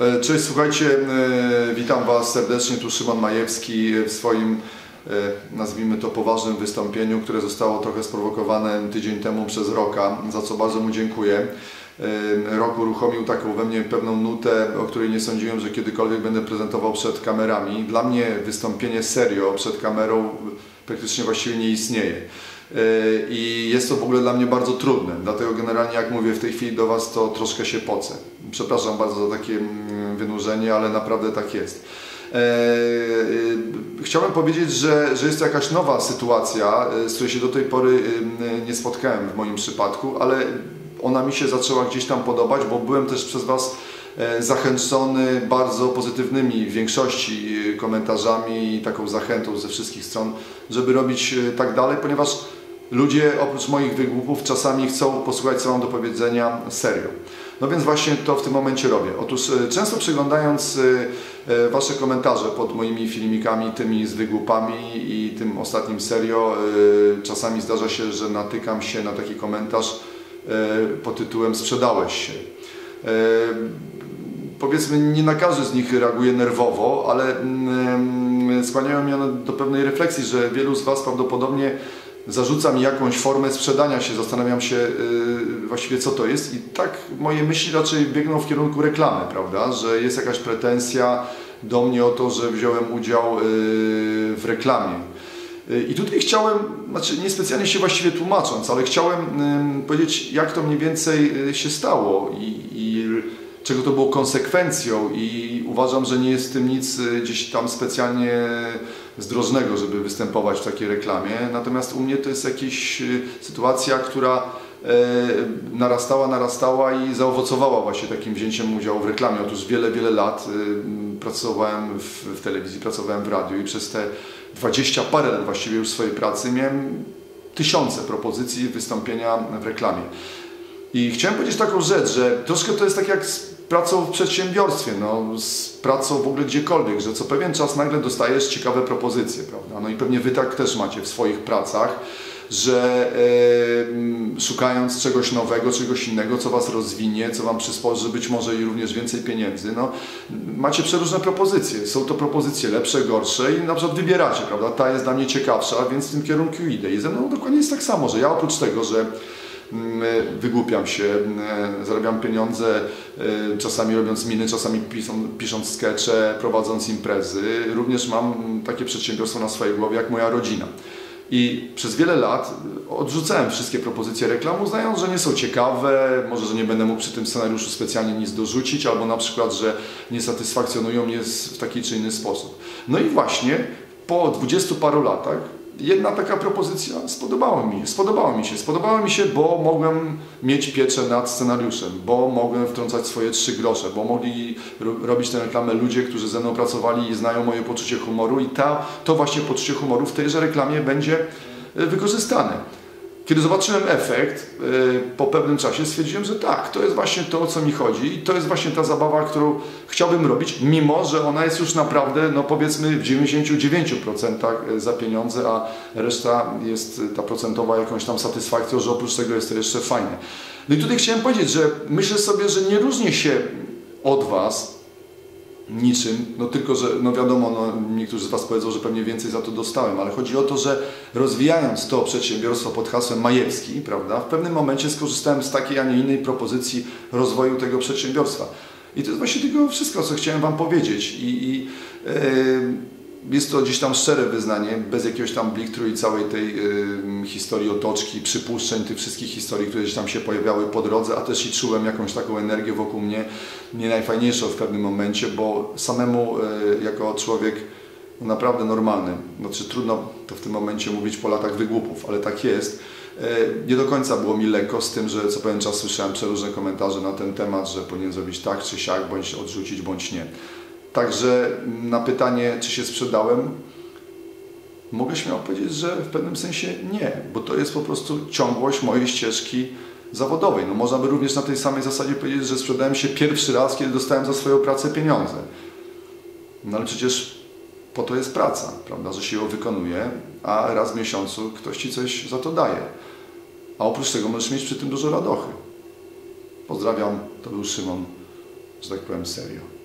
E, Cześć, słuchajcie, e, witam Was serdecznie, tu Szymon Majewski w swoim, e, nazwijmy to poważnym wystąpieniu, które zostało trochę sprowokowane tydzień temu przez Roka, za co bardzo mu dziękuję. Rok uruchomił taką we mnie pewną nutę, o której nie sądziłem, że kiedykolwiek będę prezentował przed kamerami. Dla mnie wystąpienie serio przed kamerą praktycznie właściwie nie istnieje. E, I jest to w ogóle dla mnie bardzo trudne, dlatego generalnie jak mówię w tej chwili do Was, to troszkę się pocę. Przepraszam bardzo za takie mm, wynurzenie, ale naprawdę tak jest. E, e, Chciałem powiedzieć, że, że jest to jakaś nowa sytuacja, z której się do tej pory nie spotkałem w moim przypadku, ale ona mi się zaczęła gdzieś tam podobać, bo byłem też przez Was zachęcony bardzo pozytywnymi w większości komentarzami i taką zachętą ze wszystkich stron, żeby robić tak dalej, ponieważ ludzie oprócz moich wygłupów czasami chcą posłuchać co mam do powiedzenia serio. No więc właśnie to w tym momencie robię. Otóż e, często przeglądając e, e, Wasze komentarze pod moimi filmikami, tymi z wygłupami i tym ostatnim serio, czasami zdarza się, że natykam się na taki komentarz pod tytułem sprzedałeś się. Powiedzmy, nie na każdy z nich reaguje nerwowo, ale mm, skłaniają mnie do pewnej refleksji, że wielu z Was prawdopodobnie zarzuca mi jakąś formę sprzedania się, zastanawiam się yy, właściwie co to jest. I tak moje myśli raczej biegną w kierunku reklamy, prawda, że jest jakaś pretensja do mnie o to, że wziąłem udział yy, w reklamie. Yy, I tutaj chciałem, znaczy niespecjalnie się właściwie tłumacząc, ale chciałem powiedzieć jak to mniej więcej yy, się stało i, i czego to było konsekwencją. I uważam, że nie jest w tym nic y, gdzieś tam specjalnie zdrożnego, żeby występować w takiej reklamie. Natomiast u mnie to jest jakaś y, sytuacja, która e, narastała, narastała i zaowocowała właśnie takim wzięciem udziału w reklamie. Otóż wiele, wiele lat y, pracowałem w, telewizji, pracowałem w radiu i przez te dwadzieścia parę lat właściwie już swojej pracy miałem tysiące propozycji wystąpienia w reklamie. I chciałem powiedzieć taką rzecz, że troszkę to jest tak jak z pracą w przedsiębiorstwie, no, z pracą w ogóle gdziekolwiek, że co pewien czas nagle dostajesz ciekawe propozycje, prawda? No i pewnie wy tak też macie w swoich pracach, że e, szukając czegoś nowego, czegoś innego, co was rozwinie, co wam przysporzy być może i również więcej pieniędzy, no, macie przeróżne propozycje. Są to propozycje lepsze, gorsze i na przykład wybieracie, prawda? Ta jest dla mnie ciekawsza, więc w tym kierunku idę. I ze mną dokładnie jest tak samo, że ja oprócz tego, że wygłupiam się, zarabiam pieniądze, e, czasami robiąc miny, czasami pisząc skecze, prowadząc imprezy. Również mam takie przedsiębiorstwo na swojej głowie jak moja rodzina. I przez wiele lat odrzucałem wszystkie propozycje reklam, uznając, że nie są ciekawe, może, że nie będę mógł przy tym scenariuszu specjalnie nic dorzucić, albo na przykład, że nie satysfakcjonują mnie w taki czy inny sposób. No i właśnie po dwudziestu paru latach jedna taka propozycja spodobała mi, spodobała mi się. Spodobała mi się, bo mogłem mieć pieczę nad scenariuszem, bo mogłem wtrącać swoje trzy grosze, bo mogli ro robić tę reklamę ludzie, którzy ze mną pracowali i znają moje poczucie humoru i ta, to właśnie poczucie humoru w tejże reklamie będzie wykorzystane. Kiedy zobaczyłem efekt, po pewnym czasie stwierdziłem, że tak, to jest właśnie to, o co mi chodzi i to jest właśnie ta zabawa, którą chciałbym robić, mimo że ona jest już naprawdę, no powiedzmy w 99% za pieniądze, a reszta jest ta procentowa jakąś tam satysfakcją, że oprócz tego jest to jeszcze fajne. No i tutaj chciałem powiedzieć, że myślę sobie, że nie różnię się od Was niczym, no tylko, że no wiadomo, no, niektórzy z Was powiedzą, że pewnie więcej za to dostałem, ale chodzi o to, że rozwijając to przedsiębiorstwo pod hasłem Majewski, prawda, w pewnym momencie skorzystałem z takiej, a nie innej propozycji rozwoju tego przedsiębiorstwa. I to jest właśnie tylko wszystko, co chciałem Wam powiedzieć. I, i yy, jest to gdzieś tam szczere wyznanie, bez jakiegoś tam bliktru i całej tej y, historii otoczki, przypuszczeń, tych wszystkich historii, które gdzieś tam się pojawiały po drodze, a też i czułem jakąś taką energię wokół mnie, nie najfajniejszą w pewnym momencie, bo samemu y, jako człowiek no, naprawdę normalny, znaczy trudno to w tym momencie mówić po latach wygłupów, ale tak jest, y, nie do końca było mi lekko z tym, że co pewien czas słyszałem przeróżne komentarze na ten temat, że powinien zrobić tak czy siak, bądź odrzucić, bądź nie. Także na pytanie, czy się sprzedałem, mogę śmiało powiedzieć, że w pewnym sensie nie, bo to jest po prostu ciągłość mojej ścieżki zawodowej. No można by również na tej samej zasadzie powiedzieć, że sprzedałem się pierwszy raz, kiedy dostałem za swoją pracę pieniądze. No ale przecież po to jest praca, prawda, że się ją wykonuje, a raz w miesiącu ktoś Ci coś za to daje. A oprócz tego możesz mieć przy tym dużo radochy. Pozdrawiam, to był Szymon, że tak powiem serio.